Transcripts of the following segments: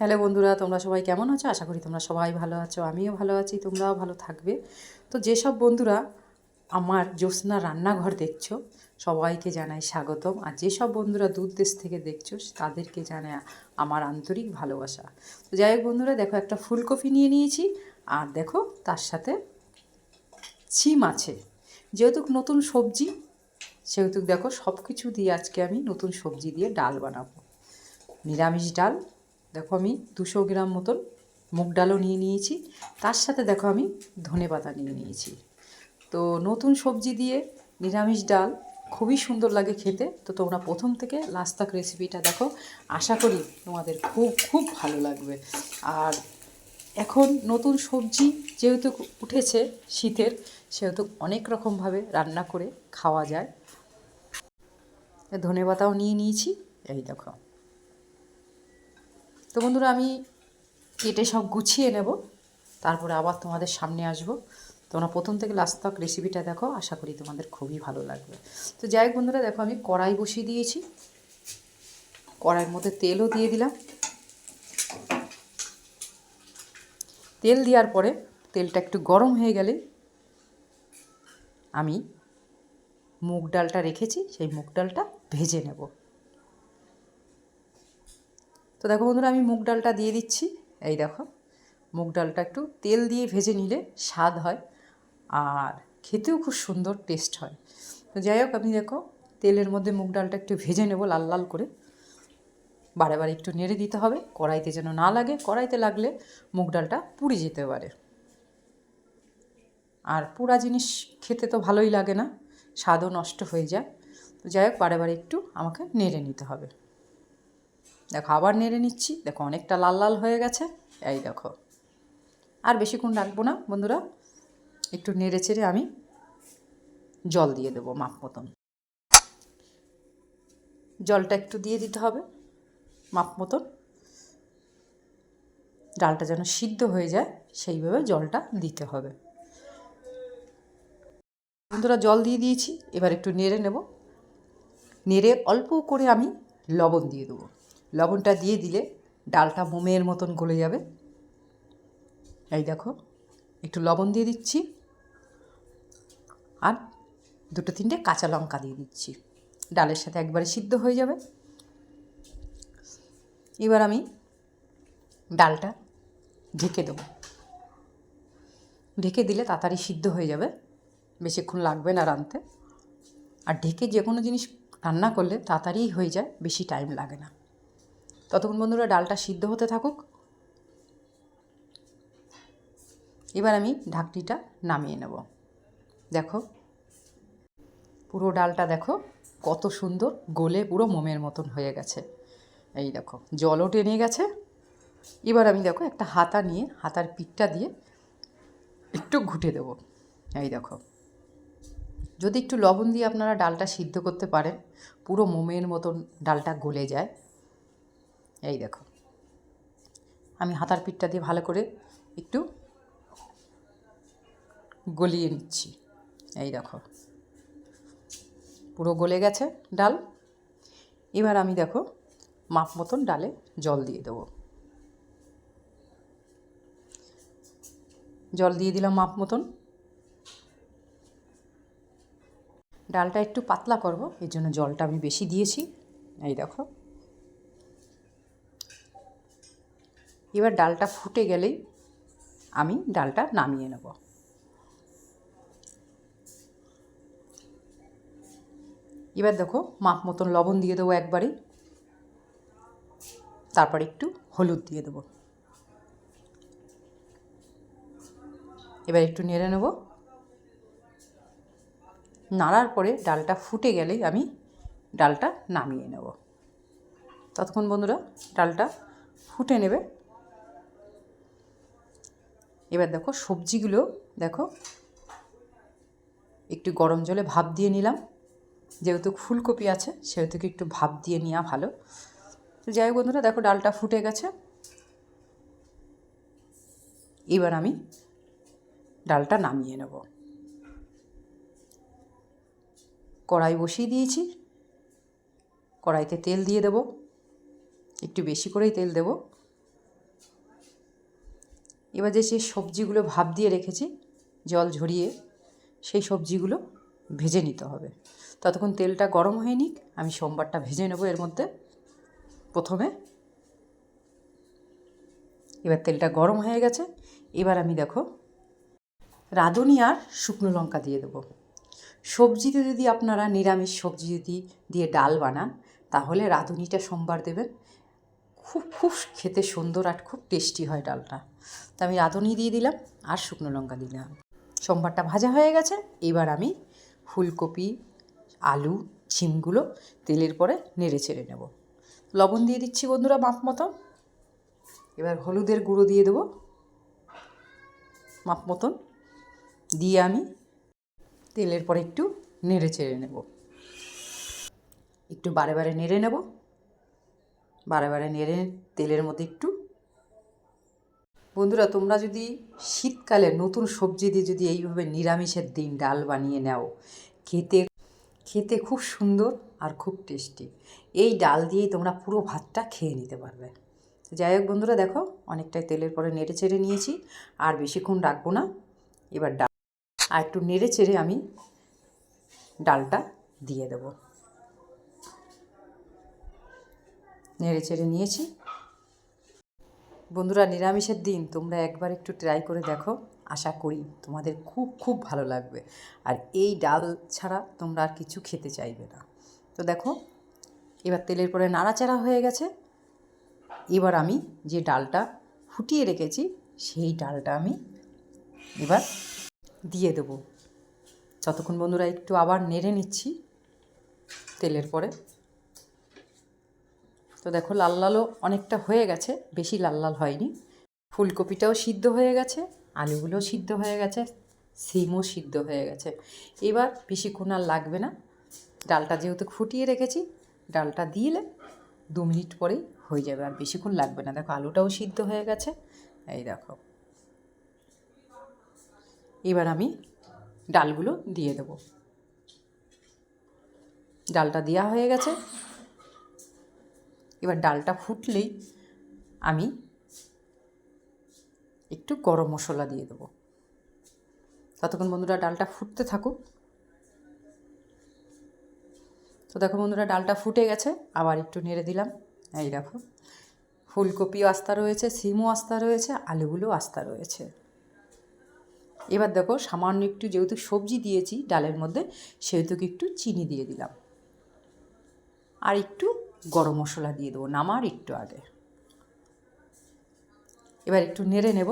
Hello বন্ধুরা, তোমরা সবাই কেমন আছো? আশা করি তোমরা সবাই ভালো আছো, আমিও ভালো আছি, তোমরাও ভালো থাকবে। তো যেসব বন্ধুরা আমার জ্যোৎস্না রান্নাঘর দেখছ, সবাইকে জানাই স্বাগতম। আর যেসব বন্ধুরা দূর দেশ থেকে দেখছ, তাদেরকে জানাই আমার আন্তরিক ভালোবাসা। তো যাই হোক বন্ধুরা, দেখো একটা ফুলকপি নিয়ে নিয়েছি, আর দেখো তার সাথে ছিম আছে। যেহেতু নতুন সবজি, সেহেতু দেখো সব কিছু দিয়ে আজকে আমি নতুন সবজি দিয়ে ডাল বানাবো। নিরামিষ ডাল দেখো আমি দুশো গ্রাম মতন মুগ ডালও নিয়ে নিয়েছি। তার সাথে দেখো আমি ধনে পাতা নিয়ে নিয়েছি। তো নতুন সবজি দিয়ে নিরামিষ ডাল খুবই সুন্দর লাগে খেতে। তো তোমরা প্রথম থেকে লাস্ট তাক রেসিপিটা দেখো। আশা করি তোমাদের খুব খুব ভালো লাগবে। আর এখন নতুন সবজি যেহেতু উঠেছে শীতের, সেহেতু অনেক রকমভাবে রান্না করে খাওয়া যায়। ধনে পাতাও নিয়ে নিয়েছি। এই দেখো। তো বন্ধুরা, আমি কেটে সব গুছিয়ে নেব। তারপরে আবার তোমাদের সামনে আসব। তোমরা প্রথম থেকে লাস্ট তক রেসিপিটা দেখো, আশা করি তোমাদের খুবই ভালো লাগবে। তো যাই হোক বন্ধুরা, দেখো আমি কড়াই বসিয়ে দিয়েছি। কড়াইয়ের মধ্যে তেলও দিয়ে দিলাম। তেল দেওয়ার পরে তেলটা একটু গরম হয়ে গেলে আমি মুগ ডালটা রেখেছি, সেই মুগ ডালটা ভেজে নেব। তো দেখো বন্ধুরা, আমি মুগ ডালটা দিয়ে দিচ্ছি। এই দেখো, মুগ ডালটা একটু তেল দিয়ে ভেজে নিলে স্বাদ হয় আর খেতেও খুব সুন্দর টেস্ট হয়। তো যাই হোক আপনি দেখো তেলের মধ্যে মুগ ডালটা একটু ভেজে নেব লাল লাল করে। বারে বারে একটু নেড়ে দিতে হবে, কড়াইতে যেন না লাগে, কড়াইতে লাগলে মুগ ডালটা পুড়ে যেতে পারে। আর পুরা জিনিস খেতে তো ভালোই লাগে না, স্বাদও নষ্ট হয়ে যায়। তো যাই হোক, বারে বারে একটু আমাকে নেড়ে নিতে হবে। দেখো আবার নেড়ে নিচ্ছি। দেখো অনেকটা লাল লাল হয়ে গেছে। এই দেখো। আর বেশিক্ষণ রাখব না, বন্ধুরা? একটু নেড়ে চেড়ে আমি জল দিয়ে দেবো মাপ মতন। জলটা একটু দিয়ে দিতে হবে মাপ মতন। ডালটা যেন সিদ্ধ হয়ে যায়, সেইভাবে জলটা দিতে হবে। বন্ধুরা, জল দিয়ে দিয়েছি। এবার একটু নেড়ে নেব। নেড়ে অল্প করে আমি লবণ দিয়ে দেবো। লবণটা দিয়ে দিলে ডালটা মোমের মতন গলে যাবে। এই দেখো, একটু লবণ দিয়ে দিচ্ছি আর দুটো তিনটে কাঁচা লঙ্কা দিয়ে দিচ্ছি। ডালের সাথে একবারে সিদ্ধ হয়ে যাবে। এবার আমি ডালটা ঢেকে দেবো। ঢেকে দিলে তাড়াতাড়ি সিদ্ধ হয়ে যাবে, বেশিক্ষণ লাগবে না রাঁধতে। আর ঢেকে যে কোনো জিনিস রান্না করলে তাড়াতাড়ি হয়ে যায়, বেশি টাইম লাগে না। ততক্ষণ বন্ধুরা ডালটা সিদ্ধ হতে থাকুক। এবার আমি ঢাকনিটা নামিয়ে নেব। দেখো, পুরো ডালটা দেখো, কত সুন্দর গলে পুরো মোমের মতন হয়ে গেছে। এই দেখো, জলও টেনে গেছে। এবার আমি দেখো একটা হাতা নিয়ে, হাতার পিঠটা দিয়ে একটু ঘুটে দেবো। এই দেখো, যদি একটু লবণ দিয়ে আপনারা ডালটা সিদ্ধ করতে পারেন, পুরো মোমের মতন ডালটা গলে যায়। এই দেখো। আমি হাতার পিঠটা দিয়ে ভালো করে একটু গলিয়ে নিচ্ছি। এই দেখো। পুরো গলে গেছে ডাল। এবার আমি দেখো, মাপ মতন ডালে জল দিয়ে দেবো। জল দিয়ে দিলাম মাপ মতন। ডালটা একটু পাতলা করব, এর জন্য জলটা আমি বেশি দিয়েছি। এই দেখো। এবার ডালটা ফুটে গেলেই আমি ডালটা নামিয়ে নেব। এবার দেখো মাপ মতন লবণ দিয়ে দেবো একবারেই তারপর একটু হলুদ দিয়ে দেবো। এবার একটু নেড়ে নেব। নাড়ার পরে ডালটা ফুটে গেলেই আমি ডালটা নামিয়ে নেব। ততক্ষণ বন্ধুরা, ডালটা ফুটে নেবে। এবার দেখো সবজিগুলো, দেখো। একটু গরম জলে ভাপ দিয়ে নিলাম। যেহেতু ফুলকপি আছে, সেহেতু একটু ভাপ দিয়ে নেওয়া ভালো। তো যাই হোক বন্ধুরা, দেখো ডালটা ফুটে গেছে। এবার আমি ডালটা নামিয়ে নেব। কড়াই বসিয়ে দিয়েছি। কড়াইতে তেল দিয়ে দেব। একটু বেশি করেই তেল দেব। এবার যে যে সবজিগুলো ভাপ দিয়ে রেখেছি, জল ঝরিয়ে সেই সবজিগুলো ভেজে নিতে হবে। ততক্ষণ তেলটা গরম হয়ে নিক, আমি সোমবারটা ভেজে নেব এর মধ্যে। প্রথমে এবার তেলটা গরম হয়ে গেছে, এবার আমি দেখো রাঁধুনি আর শুকনো লঙ্কা দিয়ে দেবো। সবজিতে যদি আপনারা নিরামিষ সবজি যদি দিয়ে ডাল বানান, তাহলে রাঁধুনিটা সোমবার দেবেন। খুব খুব খেতে সুন্দর আর খুব টেস্টি হয় ডালটা। তো আমি রাঁধুনি দিয়ে দিলাম আর শুকনো লঙ্কা দিলাম। সোমবারটা ভাজা হয়ে গেছে, এবার আমি ফুলকপি, আলু ছিমগুলো তেলের পরে নেড়ে চেড়ে নেব। লবণ দিয়ে দিচ্ছি বন্ধুরা মাপ মতো। এবার হলুদের গুঁড়ো দিয়ে দেবো মাপ মতন। দিয়ে আমি তেলের পরে একটু নেড়ে চেড়ে নেব। একটু বারে বারে নেড়ে নেব। বারে বারে নেড়ে তেলের মধ্যে একটু। বন্ধুরা, তোমরা যদি শীতকালে নতুন সবজি দিয়ে যদি এইভাবে নিরামিষের দিন ডাল বানিয়ে নাও, খেতে খেতে খুব সুন্দর আর খুব টেস্টি। এই ডাল দিয়েই তোমরা পুরো ভাতটা খেয়ে নিতে পারবে। যাই হোক বন্ধুরা, দেখো অনেকটাই তেলের পরে নেড়ে চেড়ে নিয়েছি, আর বেশিক্ষণ রাখব না। এবার ডাল, আর একটু নেড়ে চেড়ে আমি ডালটা দিয়ে দেব। নেড়ে চেড়ে নিয়েছি। বন্ধুরা, নিরামিষের দিন, তোমরা একবার একটু ট্রাই করে দেখো। আশা করি তোমাদের খুব খুব ভালো লাগবে। আর এই ডাল ছাড়া তোমরা আর কিছু খেতে চাইবে না। তো দেখো, এবার তেলের পরে নাড়াচাড়া হয়ে গেছে। এবার আমি যে ডালটা ফুটিয়ে রেখেছি, সেই ডালটা আমি এবার দিয়ে দেবো। যতক্ষণ বন্ধুরা একটু আবার নেড়ে নিচ্ছি, তেলের পরে। তো দেখো লাল লালও অনেকটা হয়ে গেছে, বেশি লাল লাল হয়নি। ফুলকপিটাও সিদ্ধ হয়ে গেছে, আলুগুলোও সিদ্ধ হয়ে গেছে, সিমও সিদ্ধ হয়ে গেছে। এবার বেশিক্ষণ আর লাগবে না। ডালটা যেহেতু ফুটিয়ে রেখেছি, ডালটা দিলে দু মিনিট পরেই হয়ে যাবে, আর বেশিক্ষণ লাগবে না। দেখো আলুটাও সিদ্ধ হয়ে গেছে, এই দেখো। এবার আমি ডালগুলো দিয়ে দেবো। ডালটা দেওয়া হয়ে গেছে এবার ডালটা ফুটলেই আমি একটু গরম মশলা দিয়ে দেবো। ততক্ষণ বন্ধুরা ডালটা ফুটতে থাকুক। তো দেখো বন্ধুরা, ডালটা ফুটে গেছে, আবার একটু নেড়ে দিলাম। এই দেখো ফুলকপিও আস্তা রয়েছে, সিমও আস্তা রয়েছে, আলুগুলো আস্তা রয়েছে। এবার দেখো, সামান্য একটু যেহেতু সবজি দিয়েছি ডালের মধ্যে সেহেতু একটু চিনি দিয়ে দিলাম। আর একটু গরম মশলা দিয়ে দেবো, নামার একটু আগে। এবার একটু নেড়ে নেব।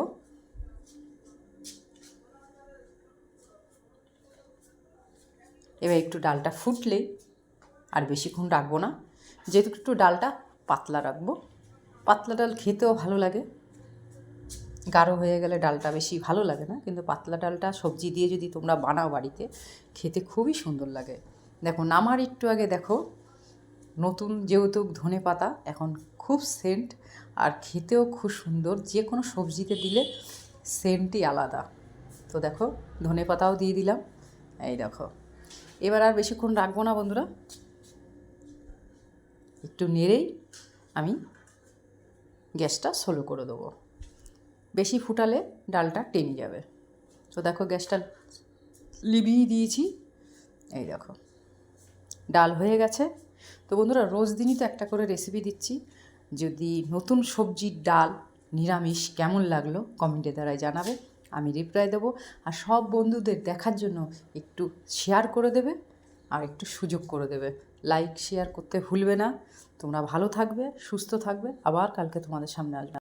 এবার একটু ডালটা ফুটলেই আর বেশিক্ষণ রাখব না। যেহেতু একটু ডালটা পাতলা রাখব। পাতলা ডাল খেতেও ভালো লাগে। গাঢ় হয়ে গেলে ডালটা বেশি ভালো লাগে না, কিন্তু পাতলা ডালটা সবজি দিয়ে যদি তোমরা বানাও বাড়িতে, খেতে খুবই সুন্দর লাগে। দেখো, নামার একটু আগে দেখো নতুন যেহেতু ধনে পাতা, এখন খুব সেন্ট আর খেতেও খুব সুন্দর। যে কোনো সবজিতে দিলে সেন্টই আলাদা। তো দেখো, ধনে পাতাও দিয়ে দিলাম। এই দেখো। এবার আর বেশিক্ষণ রাখব না বন্ধুরা। একটু নেড়েই আমি গ্যাসটা স্লো করে দেবো। বেশি ফুটালে ডালটা টেনে যাবে। তো দেখো, গ্যাসটা লিভিয়ে দিয়েছি। এই দেখো। ডাল হয়ে গেছে। তো বন্ধুরা, রোজ দিনই তো একটা করে রেসিপি দিচ্ছি। যদি নতুন সবজির ডাল নিরামিষ কেমন লাগল কমেন্টে দ্বারাই জানাবে, আমি রিপ্লাই দেবো। আর সব বন্ধুদের দেখার জন্য একটু শেয়ার করে দেবে আর একটু সুযোগ করে দেবে। লাইক শেয়ার করতে ভুলবে না। তোমরা ভালো থাকবে, সুস্থ থাকবে। আবার কালকে তোমাদের সামনে আসবে।